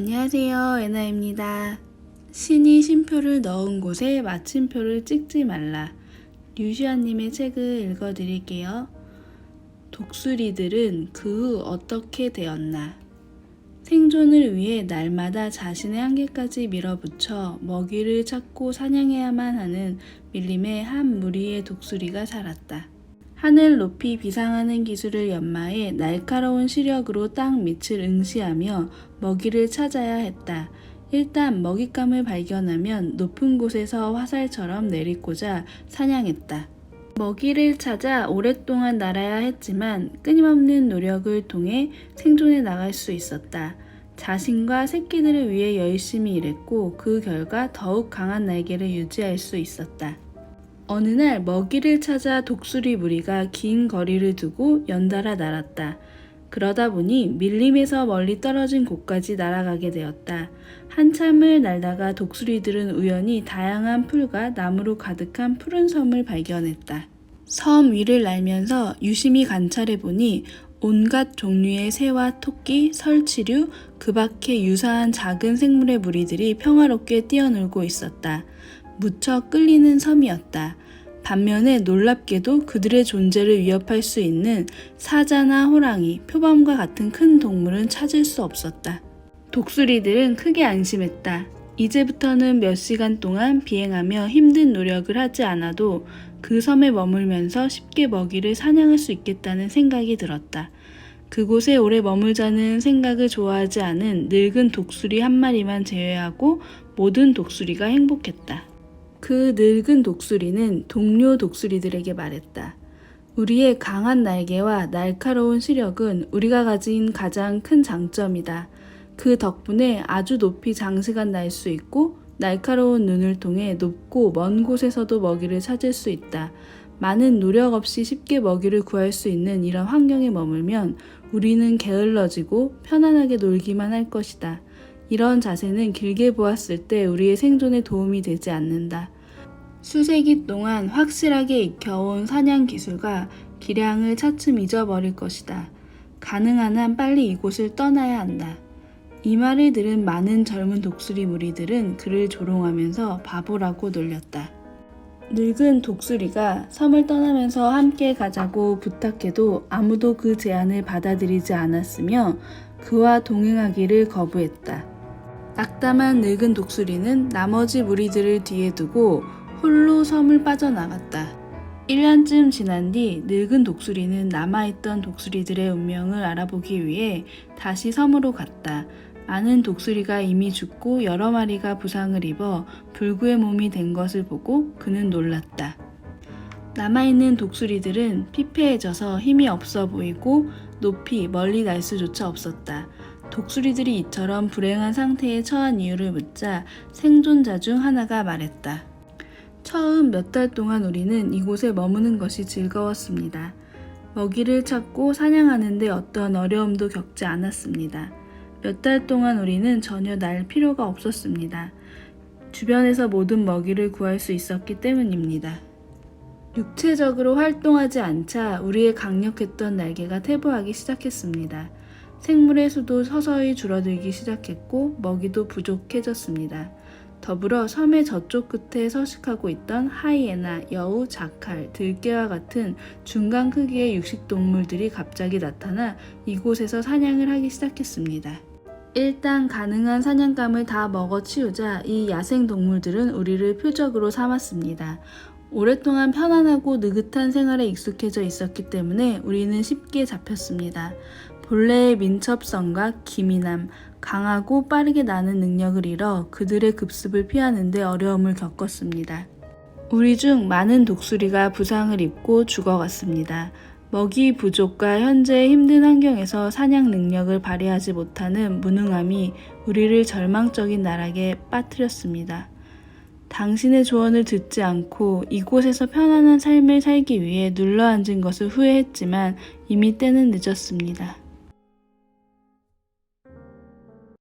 안녕하세요. 에나입니다. 신이 쉼표를 넣은 곳에 마침표를 찍지 말라. 류시아님의 책을 읽어드릴게요. 독수리들은 그 후 어떻게 되었나? 생존을 위해 날마다 자신의 한계까지 밀어붙여 먹이를 찾고 사냥해야만 하는 밀림의 한 무리의 독수리가 살았다. 하늘 높이 비상하는 기술을 연마해 날카로운 시력으로 땅 밑을 응시하며 먹이를 찾아야 했다. 일단 먹잇감을 발견하면 높은 곳에서 화살처럼 내리꽂아 사냥했다. 먹이를 찾아 오랫동안 날아야 했지만 끊임없는 노력을 통해 생존해 나갈 수 있었다. 자신과 새끼들을 위해 열심히 일했고 그 결과 더욱 강한 날개를 유지할 수 있었다. 어느 날 먹이를 찾아 독수리 무리가 긴 거리를 두고 연달아 날았다. 그러다 보니 밀림에서 멀리 떨어진 곳까지 날아가게 되었다. 한참을 날다가 독수리들은 우연히 다양한 풀과 나무로 가득한 푸른 섬을 발견했다. 섬 위를 날면서 유심히 관찰해 보니 온갖 종류의 새와 토끼, 설치류, 그 밖에 유사한 작은 생물의 무리들이 평화롭게 뛰어놀고 있었다. 무척 끌리는 섬이었다. 반면에 놀랍게도 그들의 존재를 위협할 수 있는 사자나 호랑이, 표범과 같은 큰 동물은 찾을 수 없었다. 독수리들은 크게 안심했다. 이제부터는 몇 시간 동안 비행하며 힘든 노력을 하지 않아도 그 섬에 머물면서 쉽게 먹이를 사냥할 수 있겠다는 생각이 들었다. 그곳에 오래 머물자는 생각을 좋아하지 않은 늙은 독수리 한 마리만 제외하고 모든 독수리가 행복했다. 그 늙은 독수리는 동료 독수리들에게 말했다. 우리의 강한 날개와 날카로운 시력은 우리가 가진 가장 큰 장점이다. 그 덕분에 아주 높이 장시간 날 수 있고 날카로운 눈을 통해 높고 먼 곳에서도 먹이를 찾을 수 있다. 많은 노력 없이 쉽게 먹이를 구할 수 있는 이런 환경에 머물면 우리는 게을러지고 편안하게 놀기만 할 것이다. 이런 자세는 길게 보았을 때 우리의 생존에 도움이 되지 않는다. 수세기 동안 확실하게 익혀온 사냥 기술과 기량을 차츰 잊어버릴 것이다. 가능한 한 빨리 이곳을 떠나야 한다. 이 말을 들은 많은 젊은 독수리 무리들은 그를 조롱하면서 바보라고 놀렸다. 늙은 독수리가 섬을 떠나면서 함께 가자고 부탁해도 아무도 그 제안을 받아들이지 않았으며 그와 동행하기를 거부했다. 낙담한 늙은 독수리는 나머지 무리들을 뒤에 두고 홀로 섬을 빠져나갔다. 1년쯤 지난 뒤 늙은 독수리는 남아있던 독수리들의 운명을 알아보기 위해 다시 섬으로 갔다. 많은 독수리가 이미 죽고 여러 마리가 부상을 입어 불구의 몸이 된 것을 보고 그는 놀랐다. 남아있는 독수리들은 피폐해져서 힘이 없어 보이고 높이 멀리 날 수조차 없었다. 독수리들이 이처럼 불행한 상태에 처한 이유를 묻자 생존자 중 하나가 말했다. 처음 몇 달 동안 우리는 이곳에 머무는 것이 즐거웠습니다. 먹이를 찾고 사냥하는데 어떤 어려움도 겪지 않았습니다. 몇 달 동안 우리는 전혀 날 필요가 없었습니다. 주변에서 모든 먹이를 구할 수 있었기 때문입니다. 육체적으로 활동하지 않자 우리의 강력했던 날개가 퇴보하기 시작했습니다. 생물의 수도 서서히 줄어들기 시작했고 먹이도 부족해졌습니다. 더불어 섬의 저쪽 끝에 서식하고 있던 하이에나, 여우, 자칼, 들깨와 같은 중간 크기의 육식 동물들이 갑자기 나타나 이곳에서 사냥을 하기 시작했습니다. 일단 가능한 사냥감을 다 먹어 치우자 이 야생 동물들은 우리를 표적으로 삼았습니다. 오랫동안 편안하고 느긋한 생활에 익숙해져 있었기 때문에 우리는 쉽게 잡혔습니다. 본래의 민첩성과 기민함, 강하고 빠르게 나는 능력을 잃어 그들의 급습을 피하는데 어려움을 겪었습니다. 우리 중 많은 독수리가 부상을 입고 죽어갔습니다. 먹이 부족과 현재의 힘든 환경에서 사냥 능력을 발휘하지 못하는 무능함이 우리를 절망적인 나락에 빠뜨렸습니다. 당신의 조언을 듣지 않고 이곳에서 편안한 삶을 살기 위해 눌러 앉은 것을 후회했지만 이미 때는 늦었습니다.